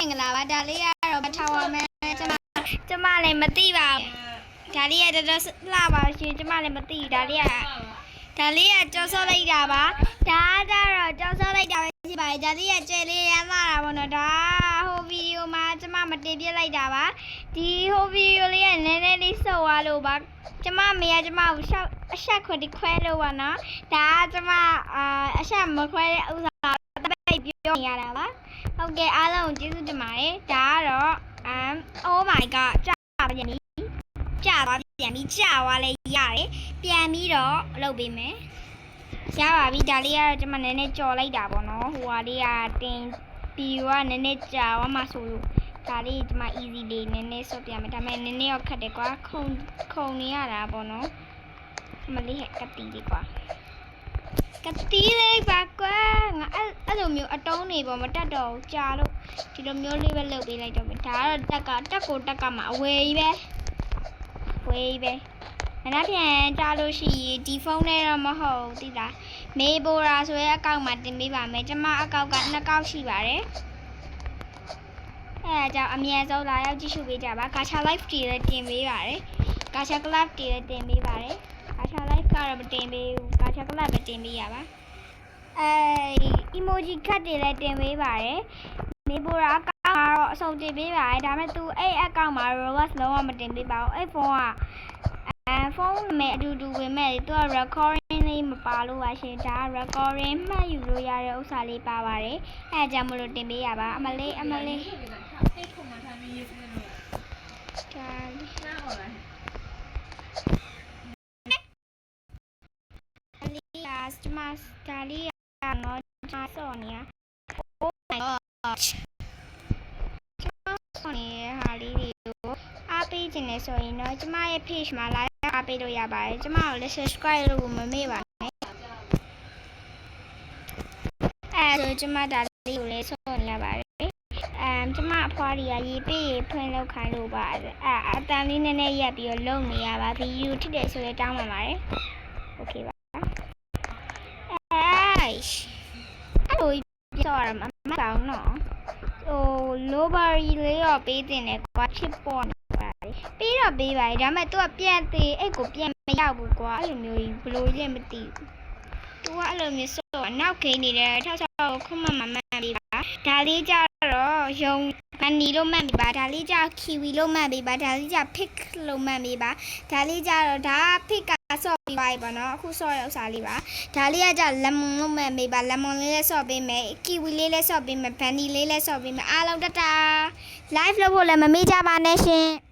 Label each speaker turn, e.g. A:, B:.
A: မင်္ဂလာပါဒါလေးကတော့မထောင်ပါမယ်ကျမကျမလည်းမသိပါဘူးဒါလေးကတော်တော်လှပါရှင်ကျမလည်းမသိဘူးဒါလေးကဒါလေးကကြောစောလိုက်တာပါဒါကတော့ကြောစောလိုက်တာပဲဖြစ်ပါတယ်ဒါလေးကကျဲလေးရမ်းလာတာပေါ့နော်ဒါဟိုဗီဒီယိုမှာကျမမတင်ပြလိုက်တာပါဒီဟိုဗီဒီယိုလေးကနည်းနည်းလေးစော်သွားလို့ပါကျမမေကကျမကိုရှောက်အဆက်ခွတ်ဒီခွဲလို့ပါနော်ဒါကကျမအာအဆက်မခွဲတဲ့ဥစ္စာတ ပိတ်ပြောနေရတာပါဟုတ်ကဲ့အားလုံးကိုကျေးဇူးတင်ပါတယ်ဒါကတော့ um oh my god ကြာပါပြန်ပြီကြာသွားပြန်ပြီကြာသွားလဲရတယ်ပြန်ပြီးတော့လုပ်ပေးမယ်ရပါပြီဒါလေးကတော့ကျွန်မနည်းနည်းကြော်လိုက်တာပေါ့နော်ဟိုဟာလေးကတင်ပြီးတော့နည်းနည်းကြာသွားမှဆိုလို့ဒါလေးကျွန်မ easy လေးနည်းနည်းဆော့ပြမယ်ဒါပေမဲ့နည်းနည်းတော့ခက်တယ်ကွာခုံခုံနေရတာပေါ့နော်အမလေးဟဲ့ကတိလေးကွာကတိလေးပါကွာငါအဲ့အဲ့ လိုမျိုးအတုံးနေပေါ်မတက်တော့ဘူးကြာလို့ဒီလိုမျိုးလေးပဲလုပ်ပေးလိုက်တော့မယ်ဒါကတော့တက်ကတက်ကိုတက်ကမှအဝေးကြီးပဲဝေးကြီးပဲမနှက်ပြန်ကြာလို့ရှိရင်ဒီဖုန်းနဲ့တော့မဟုတ်ဘူးသိလားမေဘိုရာဆိုရဲအကောင့်မှာတင်ပေးပါမယ်ကျမအကောင့်ကနှစ်ကောက်ရှိပါတယ်အဲဒါကြောင့်အမြန်ဆုံးလာရောက်ကြည့်ရှုပေးကြပါဂါချာ live တီလည်းတင်ပေးပါတယ်ဂါချာ club တီလည်းတင်ပေးပါတယ်ဂါချာ live ကတော့မတင်ပေးဘူးဂါချာ club ပဲတင်ပေးရပါအဲ emoji ခတ်တွေလည်းတင်ပေးပါတယ်မေဘိုရာအကောင့်ကတော့အစုံတင်ပေးပါတယ်ဒါပေမဲ့ तू အဲ့အကောင့်မှာ robot လုံးဝမတင်ပေးပါဘူးအဲ့ဖုန်းကအဲဖုန်းမဲ့အတူတူဝင်မဲ့သူက recording လေးမပါလို့ပါရှင်ဒါက recording မှတ်ယူလို့ရတဲ့ဥစ္စာလေးပါပါတယ်အဲဒါကြောင့်မလို့တင်ပေးရပါအမလေးအမလေး
B: အဲ့ခုမှထားပြီးရေးစနေလို့
A: ဒါလေး
B: နားအောင်လား
A: ဒါလေးကစမတ်ဒါလေး ကတော့ဂျာစောနေရ Oh my god ဆောနေရဟာလေးတွေကိုအားပေးခြင်းနဲ့ဆိုရင်တော့ကျမရဲ့ page မှာလာရောက်အားပေးလို့ရပါတယ်ကျမကိုလည်း subscribe လုပ်ဖို့မမေ့ပါနဲ့အဲဆိုကျမဒါလေးကိုလည်းဆောနေရပါတယ်အမ်ကျမအဖွားတွေကရေးပေးရေးဖွင့်လောက်ခိုင်းလို့ပါအဲအတန်လေးနည်းနည်းရက်ပြီးတော့လုပ်နေရပါဗီဒီယိုထစ်တယ်ဆိုလည်းတောင်းပါပါတယ်โอเคပါ အဲအဲ့လိုပြောရမှာမကောင်းတော့ဟို low berry လေးတော့ပေးတင်တယ်ကွာဖြစ်ပေါ်နေပါလေပေးတော့ပေးပါလေဒါပေမဲ့ तू ကပြန်သေးအဲ့ကိုပြန်မရောက်ဘူးကွာအဲ့လိုမျိုးကြီးဘလို့လဲမသိဘူး तू ကအဲ့လိုမျိုးစောနောက်ခိနေတယ်ထောက်ထောက်ခုမှမမှန်ပေးပါဒါလေးကြတော့ယုံမနီလို့မှန်ပေးပါဒါလေးကြခီဝီလို့မှန်ပေးပါဒါလေးကြ pick လို့မှန်ပေးပါဒါလေးကြတော့ဒါ pick က ဆော့ပေးပါပါနော်အခုဆော့ရဥစားလေးပါဒါလေးကကြ lemon လို့မှန်ပေးပါ lemon လေးလည်းဆော့ပေးမယ် kiwi လေးလည်းဆော့ပေးမယ် vanilla လေးလည်းဆော့ပေးမယ်အားလုံးတတာ live လုပ်ဖို့လည်းမမေ့ကြပါနဲ့ရှင်